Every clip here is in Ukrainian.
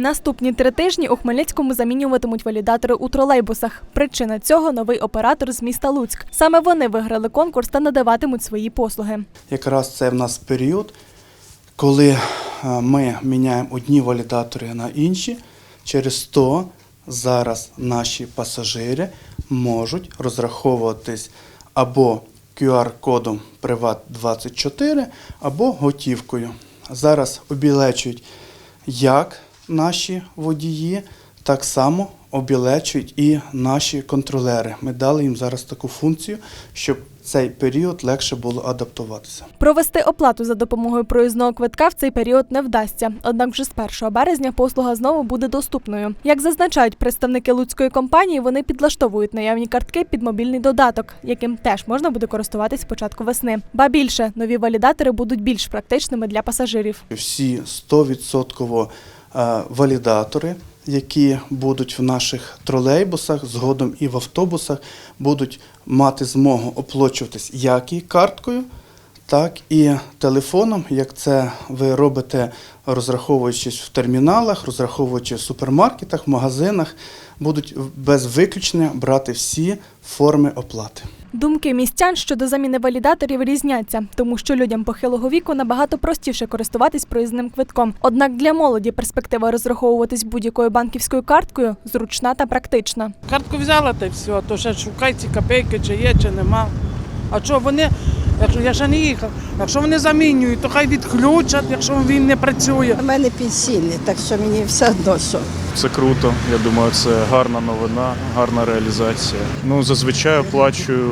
Наступні три тижні у Хмельницькому замінюватимуть валідатори у тролейбусах. Причина цього новий оператор з міста Луцьк. Саме вони виграли конкурс та надаватимуть свої послуги. Якраз це в нас період, коли е, ми міняємо одні валідатори на інші. Через то зараз наші пасажири можуть розраховуватись або QR-кодом Приват24, або готівкою. Зараз обілечують як наші водії, так само обілечують і наші контролери. Ми дали їм зараз таку функцію, щоб цей період легше було адаптуватися. Провести оплату за допомогою проїзного квитка в цей період не вдасться. Однак вже з 1 березня послуга знову буде доступною. Як зазначають представники луцької компанії, вони підлаштовують наявні картки під мобільний додаток, яким теж можна буде користуватись з початку весни. Ба більше нові валідатори будуть більш практичними для пасажирів. Всі 100% е, валідатори, які будуть в наших тролейбусах, згодом і в автобусах, будуть мати змогу оплачуватись як і карткою, так і телефоном, як це ви робите, розраховуючись в терміналах, розраховуючи в супермаркетах, в магазинах, будуть без виключення брати всі форми оплати. Думки містян щодо заміни валідаторів різняться, тому що людям похилого віку набагато простіше користуватись проїзним квитком. Однак для молоді перспектива розраховуватись будь-якою банківською карткою зручна та практична. Картку взяла та й все, то ще шукай ці копейки, чи є, чи нема. А що вони, якщо я ще не їхав, якщо вони замінюють, то хай відключать, якщо він не працює. У мене пенсійний, так що мені все одно що. Це круто. Я думаю, це гарна новина, гарна реалізація. Ну, зазвичай оплачую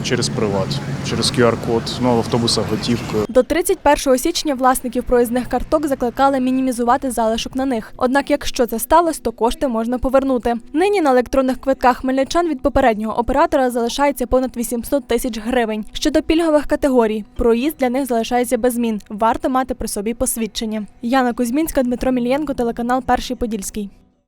через приват, через QR-код, ну, автобусах готівкою. До 31 січня власників проїзних карток закликали мінімізувати залишок на них. Однак, якщо це сталося, то кошти можна повернути. Нині на електронних квитках хмельничан від попереднього оператора залишається понад 800 тисяч гривень. Щодо пільгових категорій, проїзд для них залишається без змін. Варто мати при собі посвідчення. Яна Кузьмінська, Дмитро Мільєнко, телеканал Перший Подільський.